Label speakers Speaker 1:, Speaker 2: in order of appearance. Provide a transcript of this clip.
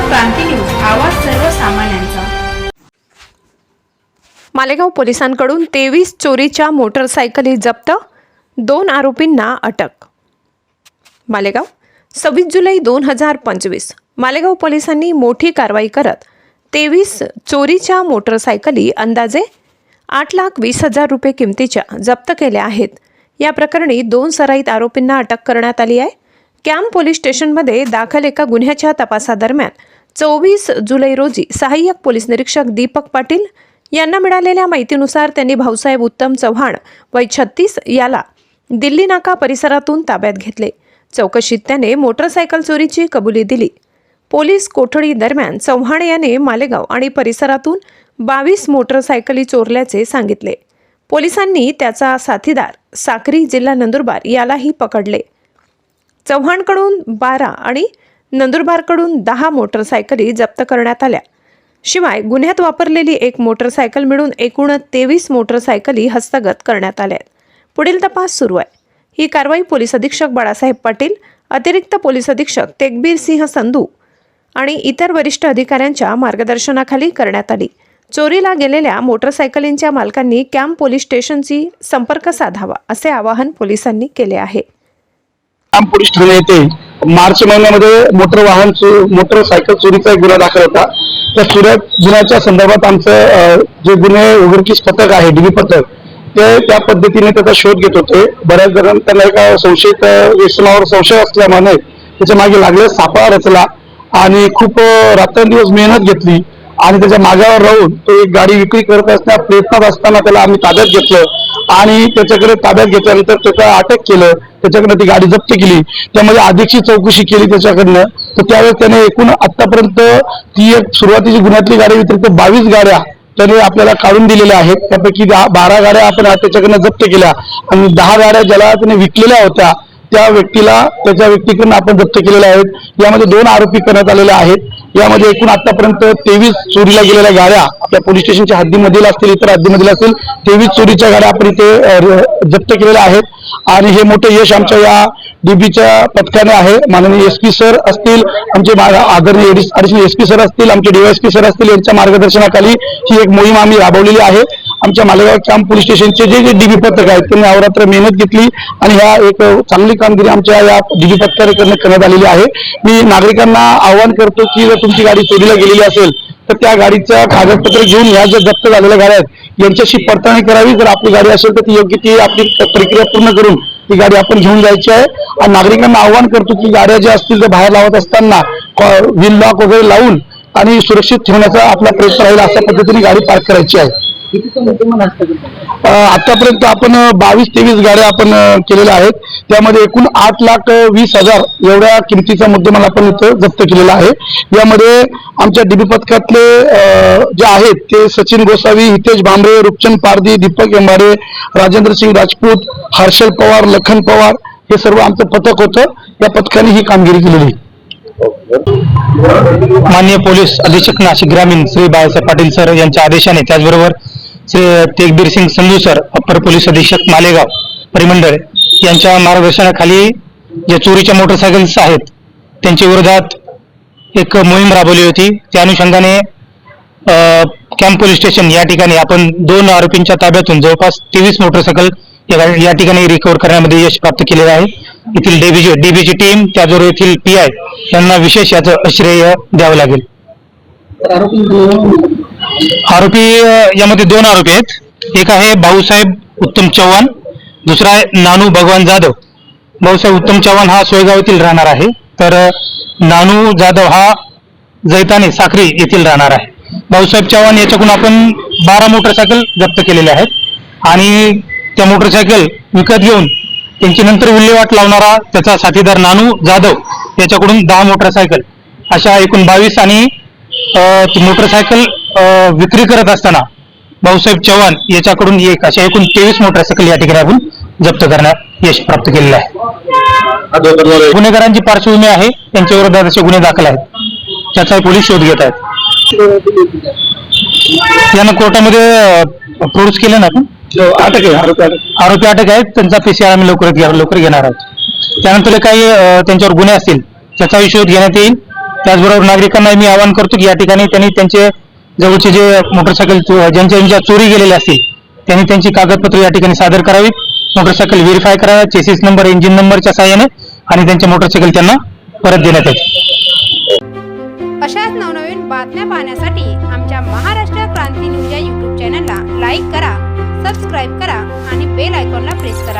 Speaker 1: क्रांती news आवाज सर्वसामान्यांचा.
Speaker 2: मालेगाव पोलिसांकडून तेवीस चोरीच्या मोटरसायकली जप्त दोन आरोपींना अटक. मालेगाव सव्वीस जुलै दोन हजार पंचवीस मालेगाव पोलिसांनी मोठी कारवाई करत तेवीस चोरीच्या मोटरसायकली अंदाजे आठ लाख वीस हजार रुपये किमतीच्या जप्त केल्या आहेत. या प्रकरणी दोन सराईत आरोपींना अटक करण्यात आली आहे. कॅम्प पोलीस स्टेशनमध्ये दाखल एका गुन्ह्याच्या तपासादरम्यान चोवीस जुलै रोजी सहाय्यक पोलीस निरीक्षक दीपक पाटील यांना मिळालेल्या माहितीनुसार त्यांनी भाऊसाहेब उत्तम चव्हाण वय छत्तीस याला दिल्ली नाका परिसरातून ताब्यात घेतले. चौकशीत त्याने मोटरसायकल चोरीची कबुली दिली. पोलीस कोठडी दरम्यान चव्हाण याने मालेगाव आणि परिसरातून बावीस मोटरसायकली चोरल्याचे सांगितले. पोलिसांनी त्याचा साथीदार साक्री जिल्हा नंदुरबार यालाही पकडले. चव्हाणकडून बारा आणि नंदुरबारकडून दहा मोटरसायकली जप्त करण्यात आल्या. शिवाय गुन्ह्यात वापरलेली एक मोटरसायकल मिळून एकूण तेवीस मोटरसायकली हस्तगत करण्यात आल्या पुढील तपास सुरू आहे. ही कारवाई पोलीस अधीक्षक बाळासाहेब पाटील अतिरिक्त पोलीस अधीक्षक तेगबीर सिंह संधू आणि इतर वरिष्ठ अधिकाऱ्यांच्या मार्गदर्शनाखाली करण्यात आली. चोरीला गेलेल्या मोटरसायकलींच्या मालकांनी कॅम्प पोलीस स्टेशनशी संपर्क साधावा असे आवाहन पोलिसांनी केले आहे.
Speaker 3: मार्च महिन्यामध्ये मोटर वाहन चो- मोटरसायकल चोरीचा एक गुन्हा दाखल होता. त्या चोऱ्या गुन्ह्याच्या संदर्भात आमचं जे गुन्हे उघडकीस पथक आहे डीबी पथक ते त्या पद्धतीने त्याचा शोध घेत होते. बऱ्याच जणांना त्यांना एका संशयित व्यसनावर संशय असल्यामुळे त्याच्यामागे लागले सापळा रचला आणि खूप रात्रंदिवस मेहनत घेतली आणि त्याच्या मागावर राहून तो एक गाडी विक्री करत असताना प्रयत्नात असताना त्याला आम्ही ताब्यात घेतलं. आणि त्याच्याकडे ताब्यात घेतल्यानंतर त्याचा अटक केलं त्याच्याकडे ती गाडी जप्त केली. त्यामध्ये अधिकची चौकशी केली त्याच्याकडनं. तर त्यावेळेस त्याने एकूण आतापर्यंत ती एक सुरुवातीची गुन्ह्यातली गाडी व्यतिरिक्त बावीस गाड्या त्याने आपल्याला काढून दिलेल्या आहेत. त्यापैकी दहा बारा गाड्या आपण त्याच्याकडनं जप्त केल्या. आणि दहा गाड्या ज्याला त्याने विकलेल्या होत्या त्या व्यक्तीला त्याच्या व्यक्तीकडून आपण जप्त केलेले आहेत. यामध्ये दोन आरोपी करण्यात आलेले आहेत. यामध्ये एकूण आतापर्यंत तेवीस चोरीला गेलेल्या गाड्या आपल्या पोलीस स्टेशनच्या हद्दीमधील असतील इतर हद्दीमधील असतील तेवीस चोरीच्या गाड्या आपण इथे जप्त केलेल्या आहेत. आणि हे मोठं यश आमच्या या डीबीच्या पथकाने आहे. माननीय एस पी सर असतील आमचे मा- आदरणीय अडिशनल एस पी सर असतील आमचे डीवायएसपी सर असतील यांच्या मार्गदर्शनाखाली ही एक मोहीम आम्ही राबवलेली आहे. आमच्या मालेगाव कॅम्प पोलीस स्टेशनचे जे जे डीबी पथक आहेत त्यांनी अवरात्र मेहनत घेतली आणि ह्या एक चांगली कामगिरी आमच्या या डीबी पथकाने करण्यात आलेली आहे. मी नागरिकांना आवाहन करतो की जर तुमची गाडी चोरीला गेलेली असेल तर त्या गाडीचं कागदपत्र घेऊन ह्या ज्या जप्त झालेल्या गाड्या आहेत यांच्याशी पडताळणी करावी. जर आपली गाडी असेल तर ती योग्य ती आपली प्रक्रिया पूर्ण करून ती गाडी आपण घेऊन जायची आहे. आणि नागरिकांना आव्हान करतो की गाड्या ज्या असतील त्या बाहेर लावत असताना व्हील लॉक वगैरे लावून आणि सुरक्षित ठेवण्याचा आपला प्रयत्न राहील अशा पद्धतीने गाडी पार्क करायची आहे. आतापर्यंत आपण बावीस तेवीस गाड्या आपण केलेल्या आहेत. त्यामध्ये एकूण आठ लाख वीस हजार एवढ्या किमतीचा मुद्देमाल आपण इथं जप्त केलेला आहे. यामध्ये आमच्या डीबी पथकातले जे आहेत ते सचिन गोसावी हितेश भांबरे रुपचंद पारदी दीपक एंबाडे राजेंद्र सिंग राजपूत हर्षल पवार लखन पवार हे सर्व आमचं पथक होतं. या पथकाने ही कामगिरी केलेली
Speaker 4: माननीय पोलीस अधीक्षक नाशिक ग्रामीण श्री बाळासाहेब पाटील सर यांच्या आदेशाने त्याचबरोबर Tegbir Singh Sandhu sir upper police अधीक्षक मालेगाव परिमंडळ यांच्या मार्गदर्शनाखाली ज्या चोरीच्या मोटरसायकल्स आहेत त्यांच्या विरोधात एक मोहीम राबवली होती. त्या अनुषंगाने कॅम्प पोलीस स्टेशन या ठिकाणी आपण दोन आरोपींच्या ताब्यातून जवळपास तेवीस मोटरसायकल या ठिकाणी रिकव्हर करण्यामध्ये यश प्राप्त केलेलं आहे. येथील डीबीजी डीबीची टीम त्याचबरोबर येथील पी आय यांना विशेष याचं श्रेय द्यावं लागेल. आरोपी यामध्ये दोन आरोपी आहेत. एक आहे भाऊसाहेब उत्तम चव्हाण दुसरा आहे नानू भगवान जाधव. भाऊसाहेब उत्तम चव्हाण हा सोयगाव येथील राहणार आहे. तर नानू जाधव हा जैताने साखरी येथील राहणार आहे. भाऊसाहेब चव्हाण याच्याकडून आपण बारा मोटरसायकल जप्त केलेल्या आहेत. आणि त्या मोटरसायकल विकत घेऊन त्यांची नंतर विल्हेवाट लावणारा त्याचा साथीदार नानू जाधव याच्याकडून दहा मोटरसायकल अशा एकूण बावीस आणि मोटरसायकल विक्री करत असताना भाऊसाहेब चव्हाण याच्याकडून एक अशा एकूण तेवीस मोटरसायकल या ठिकाणी आपण जप्त करण्यात यश प्राप्त केलेलं आहे. गुन्हेगारांची पार्श्वभूमी आहे त्यांच्या विरोधात असे गुन्हे दाखल आहेत. त्याचाही पोलीस शोध घेत आहेत. यानं कोर्टामध्ये प्रोड्यूस केले ना आपण?
Speaker 3: अटक आहे आरोपी अटक.
Speaker 4: आहेत त्यांचा पीसीआर आम्ही लवकर लवकर घेणार आहोत. त्यानंतर काही त्यांच्यावर गुन्हे असतील त्याचाही शोध घेण्यात येईल. त्याचबरोबर नागरिकांना मी आवाहन करतो की या ठिकाणी त्यांनी त्यांचे जवळचे जे मोटरसायकल ज्यांच्या ज्यांच्या चोरी गेलेल्या असतील त्यांनी त्यांची कागदपत्र या ठिकाणी सादर करावीत. मोटरसायकल व्हेरीफाय करा चेसिस नंबर इंजिन नंबरच्या सहाय्याने आणि त्यांचे मोटरसायकल त्यांना परत देण्यात येईल
Speaker 5: अशाच नवनवीन बातम्या पाहण्यासाठी आमच्या महाराष्ट्र क्रांती न्यूज या युट्यूब चॅनलला लाईक करा सबस्क्राईब करा आणि बेल आयकॉनला प्रेस करा.